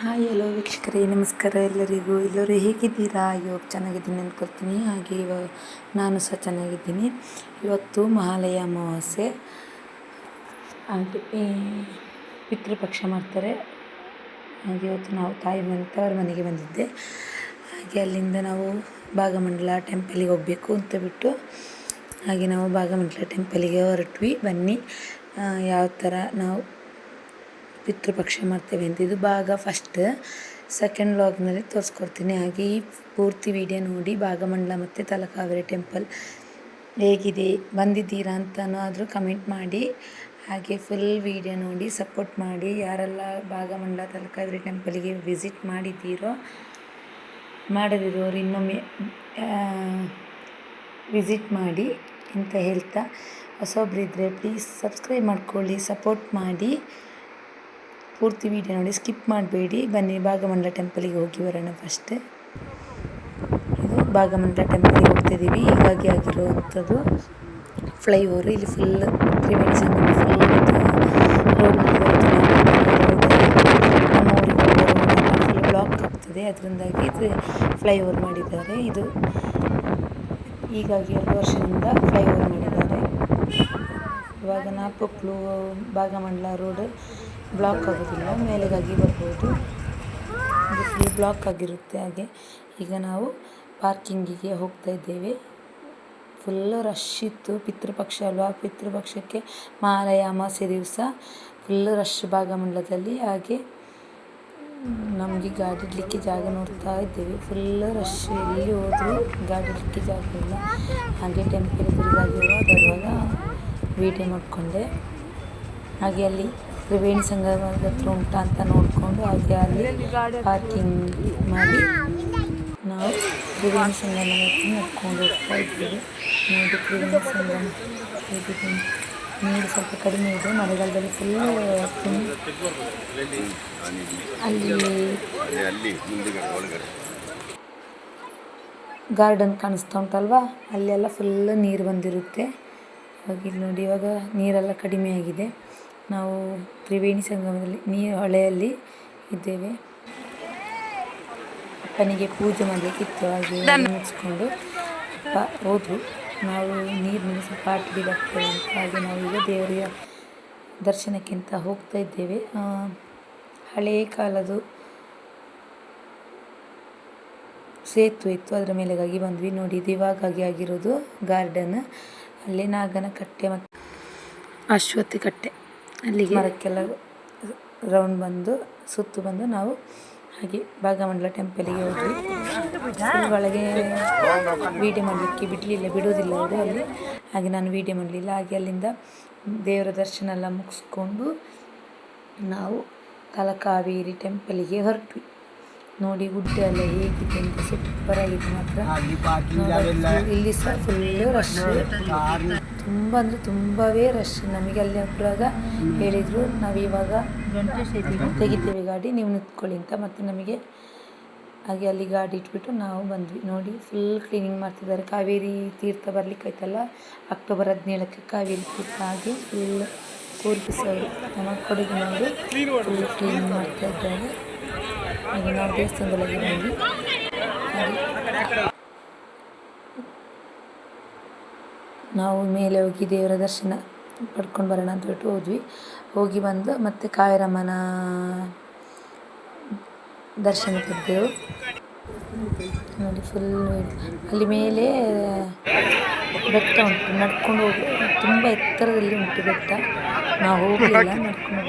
Hi ಎಲ್ಲೋ ವೀಕ್ಷಕರೇ, ನಮಸ್ಕಾರ ಎಲ್ಲರಿಗೂ. ಎಲ್ಲರೂ ಹೇಗಿದ್ದೀರಾ? ಇವಾಗ ಚೆನ್ನಾಗಿದ್ದೀನಿ ಅಂದ್ಕೊಳ್ತೀನಿ. ಹಾಗೆ ಇವಾಗ ನಾನು ಸಹ ಚೆನ್ನಾಗಿದ್ದೀನಿ. ಇವತ್ತು ಮಹಾಲಯ ಅಮಾವಾಸ್ಯೆ. ಅದು ಪಿತೃಪಕ್ಷ ಮಾಡ್ತಾರೆ. ಹಾಗೆ ಇವತ್ತು ನಾವು ತಾಯಿ ತವರ ಮನೆಗೆ ಬಂದಿದ್ದೆ. ಹಾಗೆ ಅಲ್ಲಿಂದ ನಾವು ಭಾಗಮಂಡಲ ಟೆಂಪಲಿಗೆ ಹೋಗಬೇಕು ಅಂತ ಬಿಟ್ಟು, ಹಾಗೆ ನಾವು ಭಾಗಮಂಡಲ ಟೆಂಪಲಿಗೆ ಹೊರಟ್ವಿ. ಬನ್ನಿ. ಯಾವ ಥರ ನಾವು ಪಿತೃಪಕ್ಷ ಮಾಡ್ತೇವೆ ಅಂತ. ಇದು ಭಾಗ ಫಸ್ಟ್ ಸೆಕೆಂಡ್ ವ್ಲಾಗ್ನಲ್ಲಿ ತೋರಿಸ್ಕೊಡ್ತೀನಿ. ಹಾಗೆ ಈ ಪೂರ್ತಿ ವಿಡಿಯೋ ನೋಡಿ, ಭಾಗಮಂಡಲ ಮತ್ತು ತಲಕಾವೇರಿ ಟೆಂಪಲ್ ಹೇಗಿದೆ, ಬಂದಿದ್ದೀರಾ ಅಂತನಾದರೂ ಕಮೆಂಟ್ ಮಾಡಿ. ಹಾಗೆ ಫುಲ್ ವಿಡಿಯೋ ನೋಡಿ ಸಪೋರ್ಟ್ ಮಾಡಿ. ಯಾರೆಲ್ಲ ಭಾಗಮಂಡಲ, ತಲಕಾವೇರಿ ಟೆಂಪಲ್ಗೆ ವಿಸಿಟ್ ಮಾಡಿದ್ದೀರೋ, ಮಾಡದಿರೋರು ಇನ್ನೊಮ್ಮೆ ವಿಸಿಟ್ ಮಾಡಿ ಅಂತ ಹೇಳ್ತಾ. ಹೊಸೊಬ್ಬರಿದ್ದರೆ ಪ್ಲೀಸ್ ಸಬ್ಸ್ಕ್ರೈಬ್ ಮಾಡ್ಕೊಳ್ಳಿ ಸಪೋರ್ಟ್ ಮಾಡಿ. ಪೂರ್ತಿ ವೀಡಿಯೋ ನೋಡಿ ಸ್ಕಿಪ್ ಮಾಡಬೇಡಿ. ಬನ್ನಿ, ಭಾಗಮಂಡಲ ಟೆಂಪಲಿಗೆ ಹೋಗಿ ಬರೋಣ ಫಸ್ಟ್ ಇದು ಭಾಗಮಂಡಲ ಟೆಂಪಲಿಗೆ ಹೋಗ್ತಿದ್ದೀವಿ ಹೀಗಾಗಿ ಆಗಿರುವಂಥದ್ದು ಫ್ಲೈಓವರ್ ಇಲ್ಲಿ full Triveni Sangama full block ಆಗ್ತದೆ. ಅದರಿಂದಾಗಿ ಇದು ಫ್ಲೈಓವರ್ ಮಾಡಿದ್ದಾರೆ. ಇದು ಈಗಾಗಿ ಎರಡು ವರ್ಷದಿಂದ ಫ್ಲೈಓವರ್ ಮಾಡಿದ್ದಾರೆ. ಇವಾಗ ನಾಪಕ್ಲು ಭಾಗಮಂಡಲ ರೋಡ್ ಬ್ಲಾಕ್ ಆಗೋದಿಲ್ಲ, ಮೇಲೆಗಾಗಿ ಬರ್ಬೋದು. ಇದು ಫುಲ್ ಬ್ಲಾಕ್ ಆಗಿರುತ್ತೆ ಹಾಗೆ. ಈಗ ನಾವು ಪಾರ್ಕಿಂಗಿಗೆ ಹೋಗ್ತಾ ಇದ್ದೇವೆ. ಫುಲ್ಲು ರಶ್ ಇತ್ತು. ಪಿತೃಪಕ್ಷ, ಅಲ್ವಾ? ಪಿತೃಪಕ್ಷಕ್ಕೆ ಮಹಾಲಯ ಅಮಾವಾಸ್ಯೆ ದಿವಸ ಫುಲ್ಲು ರಶ್ ಭಾಗಮಂಡಲದಲ್ಲಿ ಹಾಗೆ ನಮಗೆ ಗಾಡಿ ಇಡಲಿಕ್ಕೆ ಜಾಗ ನೋಡ್ತಾ ಇದ್ದೇವೆ. ಫುಲ್ ರಶ್ ಎಲ್ಲಿ ಹೋದರೂ ಗಾಡಿ ಇಡಲಿಕ್ಕೆ ಜಾಗ ಇಲ್ಲ. ಹಾಗೆ ಟೆಂಪಲ್ ಎದುರಿಗಾಗಿ ಬರುವಾಗ ವೀಡಿಯೋ ಮಾಡಿಕೊಂಡೆ. ಹಾಗೆ ಅಲ್ಲಿ ತ್ರಿವೇಣಿ ಸಂಗಮದ ಹತ್ರ ಉಂಟಾ ಅಂತ ನೋಡಿಕೊಂಡು ಹಾಗೆ ಅಲ್ಲಿ ಪಾರ್ಕಿಂಗ್ ಮಾಡಿ ನಾವು ತ್ರಿವೇಣಿ ಸಂಗಮ ಹತ್ರ ನಡ್ಕೊಂಡು ಹೋಗ್ತಾ ಇದ್ದೀವಿ. ನೋಡಿ ತ್ರಿವೇಣಿ ಸಂಗಮ ನೀರು ಸ್ವಲ್ಪ ಕಡಿಮೆ ಇದೆ. ಮಳೆಗಾಲದಲ್ಲಿ ಫುಲ್ ಅಲ್ಲಿ ಗಾರ್ಡನ್ ಕಾಣಿಸ್ತಾ ಉಂಟಲ್ವಾ ಅಲ್ಲೆಲ್ಲ ಫುಲ್ ನೀರು ಬಂದಿರುತ್ತೆ. ಹಾಗೆ ನೋಡಿ ಇವಾಗ ನೀರೆಲ್ಲ ಕಡಿಮೆ ಆಗಿದೆ. ನಾವು ತ್ರಿವೇಣಿ ಸಂಗಮದಲ್ಲಿ ನೀರು ಹೊಳೆಯಲ್ಲಿ ಇದ್ದೇವೆ. ಅಪ್ಪನಿಗೆ ಪೂಜೆ ಮಾಡಲಿಕ್ಕಿತ್ತು ಹಾಗೆ ನೆನೆಸ್ಕೊಂಡು ಅಪ್ಪ ಹೋದ್ರು. ನಾವು ನೀರಿನಲ್ಲಿ ಸ್ವಲ್ಪ ಆಟ ಬೀಳಾಗ್ತೇವೆ ಅಂತ ಹಾಗೆ ನಾವು ಈಗ ದೇವರಿಯ ದರ್ಶನಕ್ಕಿಂತ ಹೋಗ್ತಾ ಇದ್ದೇವೆ. ಹಳೆಯ ಕಾಲದ್ದು ಸೇತುವೆ ಇತ್ತು ಅದರ ಮೇಲೆಗಾಗಿ ಬಂದ್ವಿ. ನೋಡಿ ದಿವಾಗಾಗಿ ಇವಾಗಾಗಿ ಆಗಿರೋದು ಗಾರ್ಡನ್. ಅಲ್ಲಿ ನಾಗನ ಕಟ್ಟೆ ಮತ್ತು ಅಶ್ವತಿ ಕಟ್ಟೆ ಅಲ್ಲಿಗೆ ಮರಕ್ಕೆಲ್ಲ ರೌಂಡ್ ಬಂದು ಸುತ್ತು ಬಂದು ನಾವು ಹಾಗೆ ಭಾಗಮಂಡಲ ಟೆಂಪಲಿಗೆ ಹೋದ್ವಿ. ಒಳಗೆ ವೀಡಿಯೋ ಮಾಡಲಿಕ್ಕೆ ಬಿಡಲಿಲ್ಲ ಬಿಡೋದಿಲ್ಲ ಅವರು ಅಲ್ಲಿ. ಹಾಗೆ ನಾನು ವೀಡಿಯೋ ಮಾಡಲಿಲ್ಲ. ಹಾಗೆ ಅಲ್ಲಿಂದ ದೇವರ ದರ್ಶನ ಎಲ್ಲ ಮುಗಿಸ್ಕೊಂಡು ನಾವು ತಲಕಾವೇರಿ ಟೆಂಪಲಿಗೆ ಹೊರಟ್ವಿ. ನೋಡಿ ಗುಡ್ಡೆ ಎಲ್ಲ ಹೇಗಿದೆ ಅಂತ ಸೂಪರ್ ಆಗಿದೆ ಮಾತ್ರ. ಇಲ್ಲಿ ಸಹ ಫುಲ್ಲು ರಶ್ ತುಂಬ ಅಂದರೆ ತುಂಬವೇ ರಶ್ ನಮಗೆ ಅಲ್ಲಿ ಒಬ್ಬರಾಗ ಹೇಳಿದರು, ನಾವು ಇವಾಗ ತೆಗಿತೇವೆ ಗಾಡಿ, ನೀವು ನಿಂತ್ಕೊಳ್ಳಿ ಅಂತ. ಮತ್ತು ನಮಗೆ ಹಾಗೆ ಅಲ್ಲಿ ಗಾಡಿ ಇಟ್ಬಿಟ್ಟು ನಾವು ಬಂದ್ವಿ. ನೋಡಿ ಫುಲ್ ಕ್ಲೀನಿಂಗ್ ಮಾಡ್ತಿದ್ದಾರೆ. ಕಾವೇರಿ ತೀರ್ಥ ಬರ್ಲಿಕ್ಕೆ ಆಯ್ತಲ್ಲ? ಅಕ್ಟೋಬರ್ ಹದಿನೇಳಕ್ಕೆ ಕಾವೇರಿ ತೀರ್ಥ ಹಾಗೆ ಫುಲ್ ಕೂರ್ಪಿಸೋರು ನಮ್ಮ ಕೊಡುಗೆ ನೋಡಿ ಫುಲ್ ಕ್ಲೀನಿಂಗ್ ಮಾಡ್ತಾ ಇದ್ದಾರೆ. ಹಾಗೆ ನಾವು ದೇವಸ್ಥಾನದೊಳಗೆ ಬಂದ್ವಿ ಹಾಗೆ ನಾವು ಮೇಲೆ ಹೋಗಿ ದೇವರ ದರ್ಶನ ಪಡ್ಕೊಂಡು ಬರೋಣ ಅಂತ ಬಿಟ್ಟು ಹೋದ್ವಿ. ಹೋಗಿ ಬಂದು ಮತ್ತೆ ಕಾವೇರಮ್ಮನ ದರ್ಶನ ಪಡೆದೆವು. ನೋಡಿ ಫುಲ್ ಅಲ್ಲಿ ಮೇಲೆ ಬೆಟ್ಟ ಉಂಟು. ನಡ್ಕೊಂಡು ಹೋಗಿ. ತುಂಬ ಎತ್ತರದಲ್ಲಿ ಉಂಟು ಬೆಟ್ಟ. ನಾವು ಹೋಗಲಿಲ್ಲ, ನಡ್ಕೊಂಡು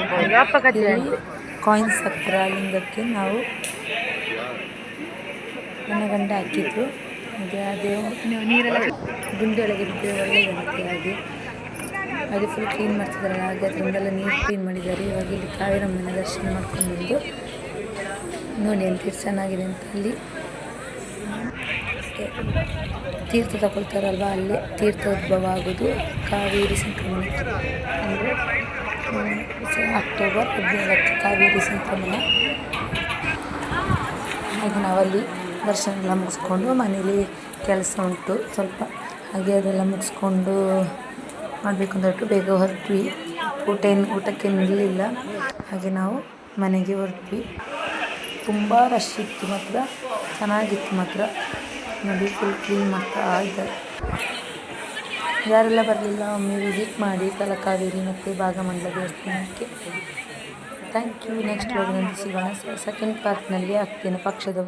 ಹೋಗಿ ಕಾಯಿನ್ಸ್ ಹತ್ತಿರ ಲಿಂಗಕ್ಕೆ ನಾವು ನನ್ನ ಗಂಡ ಹಾಕಿದ್ರು. ಹಾಗೆ ಅದೇ. ನೀರೆಲ್ಲ ಗುಂಡಿ ಒಳಗೆ ಬಿದ್ದರೆ ಒಳ್ಳೆಯದಾಗುತ್ತೆ ಹಾಗೆ ಹಾಗೆ ಫುಲ್ ಕ್ಲೀನ್ ಮಾಡ್ತಿದ್ದಾರೆ ಹಾಗೆ ಅದರಿಂದೆಲ್ಲ ನೀರು ಕ್ಲೀನ್ ಮಾಡಿದ್ದಾರೆ. ಇವಾಗ ಇಲ್ಲಿ ಕಾವೇರಮ್ಮನ ದರ್ಶನ ಮಾಡ್ಕೊಂಡು ಬಂದು ನೋಡಿ ಅಂತ ಚೆನ್ನಾಗಿದೆ ಅಂತ ಅಲ್ಲಿ. ತೀರ್ಥ ತಗೊಳ್ತಾರಲ್ವ ಅಲ್ಲೇ? ತೀರ್ಥ ಉದ್ಭವ ಆಗೋದು ಕಾವೇರಿ ಸಂಕ್ರಮಣ. ಅಂದರೆ ಅಕ್ಟೋಬರ್ ಹದಿನೇಳಕ್ಕೆ ಕಾವೇರಿ ಸಂಕ್ರಮಣ. ಹಾಗೆ ನಾವಲ್ಲಿ ದರ್ಶನ ಎಲ್ಲ ಮುಗಿಸ್ಕೊಂಡು ಮನೇಲಿ ಕೆಲಸ ಉಂಟು. ಸ್ವಲ್ಪ ಹಾಗೆ ಅದೆಲ್ಲ ಮುಗಿಸ್ಕೊಂಡು ಮಾಡಬೇಕು ಅಂತ ಬೇಗ ಹೊರಟ್ವಿ. ಊಟ ಏನು, ಊಟಕ್ಕೆ ನಿಲ್ಲಲಿಲ್ಲ ಹಾಗೆ ನಾವು ಮನೆಗೆ ಹೊರಟ್ವಿ. ತುಂಬ ರಶ್ ಇತ್ತು ಮಾತ್ರ. ಚೆನ್ನಾಗಿತ್ತು ಮಾತ್ರ. ನೋಡಿ ಫುಲ್ ಕ್ಲೀನ್ ಮಾಡ್ತಾ ಇದ್ದಾರೆ. ಯಾರೆಲ್ಲ ಬರಲಿಲ್ಲ ಒಮ್ಮೆ ವಿಸಿಟ್ ಮಾಡಿ ತಲಕಾವೇರಿ ಮತ್ತು ಭಾಗಮಂಡಲ ದೇವಸ್ಥಾನಕ್ಕೆ. ಥ್ಯಾಂಕ್ ಯು ನೆಕ್ಸ್ಟ್ ವ್ಲಾಗ್ನಲ್ಲಿ ಸಿಗೋಣ. ಸೆಕೆಂಡ್ ಪಾರ್ಟ್ನಲ್ಲಿ ಆಗ್ತೇನೆ ಪಕ್ಷದ